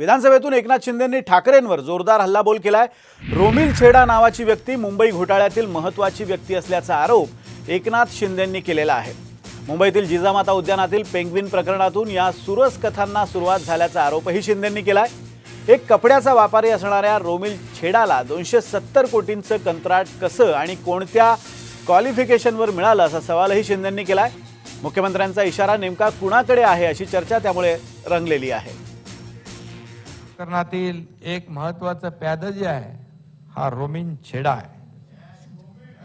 विधानसभेतून एकनाथ शिंदेंनी ठाकरेंवर जोरदार हल्लाबोल केलाय. रोमिल छेडा नावाची व्यक्ती मुंबई घोटाळ्यातील महत्वाची व्यक्ती असल्याचा आरोप एकनाथ शिंदेंनी केलेला आहे. मुंबईतील जिजामाता उद्यानातील पेंग्विन प्रकरणातून या सुरस कथांना सुरुवात झाल्याचा आरोपही शिंदेंनी केलाय. एक कपड्याचा व्यापारी असणाऱ्या रोमिल छेडाला दोनशे सत्तर कोटींचं कंत्राट कसं आणि कोणत्या क्वालिफिकेशनवर मिळालं असा सवालही शिंदेंनी केलाय. मुख्यमंत्र्यांचा इशारा नेमका कुणाकडे आहे अशी चर्चा त्यामुळे रंगलेली आहे. प्रकरणातील एक महत्वाचं प्याद जे आहे हा रोमिन छेडा आहे.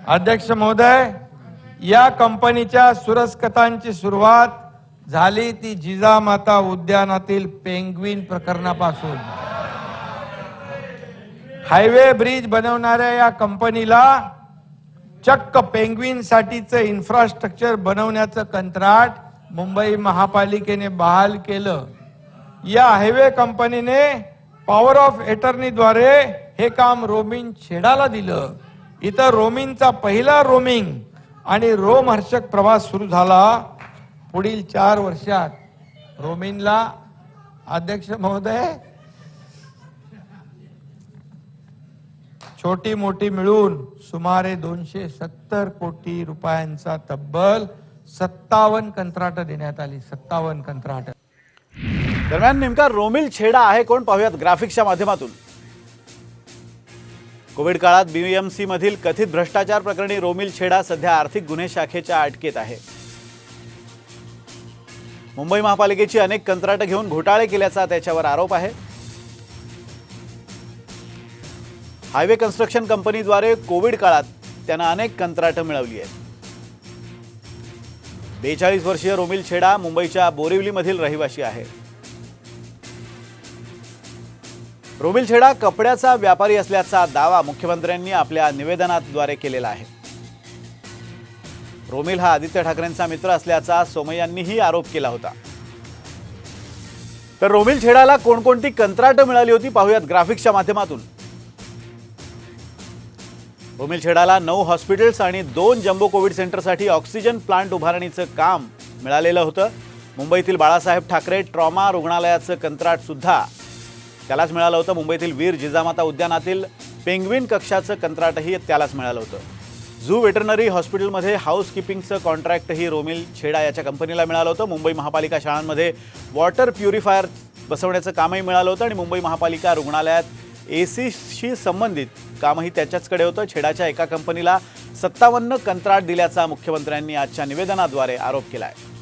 अध्यक्ष महोदय या कंपनीच्या सुरस्कतांची सुरुवात झाली ती जिजामाता उद्यानातील पेंग्विन प्रकरणापासून. हायवे ब्रिज बनवणाऱ्या या कंपनीला चक्क पेंग्विन साठीचं इन्फ्रास्ट्रक्चर बनवण्याचं कंत्राट मुंबई महापालिकेने बहाल केलं. या हायवे कंपनीने पॉवर ऑफ एटर्नीद्वारे हे काम रोमिन छेडाला दिलं. इथं रोमिनचा पहिला रोमिंग आणि रोम हर्षक प्रवास सुरू झाला. पुढील चार वर्षात रोमिनला अध्यक्ष महोदय छोटी मोठी मिळून सुमारे दोनशे सत्तर कोटी रुपयांचा तब्बल सत्तावन्न कंत्राट देण्यात आली. सत्तावन्न कंत्राट. दरम्यान नेमका रोमिल छेडा आहे कोण पाहूयात ग्राफिक्सच्या माध्यमातून. कोविड काळात बीएमसी मधील कथित भ्रष्टाचार प्रकरणी रोमिल छेडा सध्या आर्थिक गुन्हे शाखेच्या अटकेत आहे. मुंबई महापालिकेची अनेक कंत्राटं घेऊन घोटाळे केल्याचा त्याच्यावर आरोप आहे. हायवे कन्स्ट्रक्शन कंपनीद्वारे कोविड काळात त्यानं अनेक कंत्राटं मिळवली आहेत. बेचाळीस वर्षीय रोमिल छेडा मुंबईच्या बोरिवलीमधील रहिवासी आहे. रोमिल छेडा कपड्याचा व्यापारी असल्याचा दावा मुख्यमंत्र्यांनी आपल्या निवेदनाद्वारे केलेला आहे. रोमिल हा आदित्य ठाकरेंचा मित्र असल्याचा सोमय्यांनीही आरोप केला होता. तर रोमिल छेडाला कोणकोणती कंत्राटं मिळाली होती पाहूयात ग्राफिक्सच्या माध्यमातून. रोमिल छेडाला नऊ हॉस्पिटल्स आणि दोन जम्बो कोविड सेंटरसाठी ऑक्सिजन प्लांट उभारणीचं काम मिळालेलं होतं. मुंबईतील बाळासाहेब ठाकरे ट्रॉमा रुग्णालयाचं कंत्राट सुद्धा त्यालाच मिळालं होतं. मुंबईतील वीर जिजामाता उद्यानातील पेंग्विन कक्षाचं कंत्राटही त्यालाच मिळालं होतं. झू वेटरनरी हॉस्पिटलमध्ये हाऊसकीपिंगचं कॉन्ट्रॅक्टही रोमिल छेडा याच्या कंपनीला मिळालं होतं. मुंबई महापालिका शाळांमध्ये वॉटर प्युरिफायर बसवण्याचं कामही मिळालं होतं आणि मुंबई महापालिका रुग्णालयात ए सीशी संबंधित कामही त्याच्याचकडे होतं. छेडाच्या एका कंपनीला सत्तावन्न कंत्राट दिल्याचा मुख्यमंत्र्यांनी आजच्या निवेदनाद्वारे आरोप केला आहे